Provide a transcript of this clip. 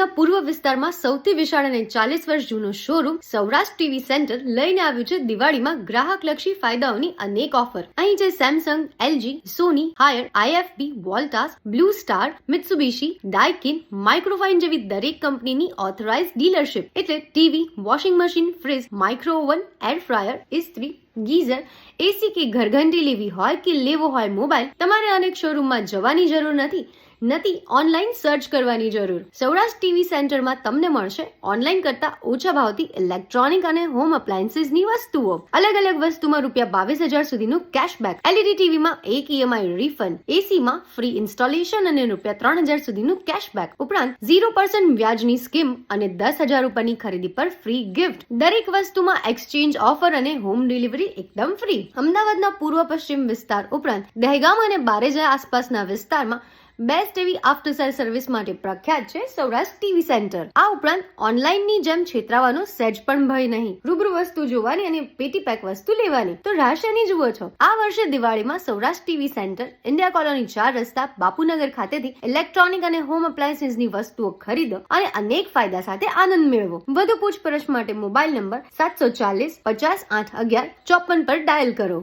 અમદાવાદના પૂર્વ વિસ્તારમાં સૌથી વિશાળ અને ચાલીસ વર્ષ જૂનો શોરૂમ સૌરાષ્ટ્ર ટીવી સેન્ટર લઈને આવ્યું છે. દિવાળીમાં ગ્રાહકલક્ષી ફાયદાઓની અનેક ઓફર અહીં છે Samsung LG Sony Haier IFB Voltas Blue Star Mitsubishi Daikin Microfine જેવી દરેક કંપનીની ઓથોરાઇઝ ડીલરશિપ એટલે TV washing machine fridge micro oven air fryer ઇસ્ત્રી ગીઝર એસી કે ઘરઘંટી લેવી હોય કે લેવો હોય મોબાઈલ, તમારે અનેક શોરૂમમાં જવાની જરૂર નથી. નથી ઓનલાઈન સર્ચ કરવાની જરૂર. સૌરાષ્ટ્ર ટીવી સેન્ટરમાં તમને મળશે ઓનલાઈન કરતા ઓછા ભાવથી ઇલેક્ટ્રોનિક અને હોમ અપ્લાયન્સીસની વસ્તુઓ. અલગ અલગ વસ્તુમાં રૂપિયા બાવીસ હજાર સુધીનું કેશબેક એલઈડી ટીવીમાં એક ઈએમઆઈ રિફંડ એસીમાં ફ્રી ઇન્સ્ટોલેશન અને રૂપિયા ત્રણ હજાર સુધીનું કેશબેક ઉપરાંત ઝીરો પર્સન્ટ વ્યાજની સ્કીમ અને દસ હજાર રૂપિયાની ખરીદી પર ફ્રી ગિફ્ટ દરેક વસ્તુમાં એક્સચેન્જ ઓફર અને હોમ ડિલિવરી એકદમ ફ્રી અમદાવાદના પૂર્વ પશ્ચિમ વિસ્તાર ઉપરાંત દહેગામ અને બારેજા આસપાસના વિસ્તારમાં બેસ્ટ એવી આફ્ટર સેલ સર્વિસ માટે પ્રખ્યાત છે સૌરાષ્ટ્ર ટીવી સેન્ટર. આ ઉપરાંત ઓનલાઈનની જેમ છેતરાવાનો સહેજ પણ ભય નહીં. રૂબરૂ વસ્તુ જોવાની અને પેટી પેક વસ્તુ લેવાની. તો રાશની જુઓ છો? આ વર્ષે દિવાળીમાં Saurashtra TV centre, India colony ચાર રસ્તા, બાપુનગર ખાતેથી ઇલેક્ટ્રોનિક અને હોમ અપ્લાયન્સીસની વસ્તુઓ ખરીદો અને અનેક ફાયદા સાથે આનંદ મેળવો. વધુ પૂછપરછ માટે મોબાઈલ નંબર સાતસો ચાલીસ પચાસ આઠ અગિયાર ચોપન પર ડાયલ કરો.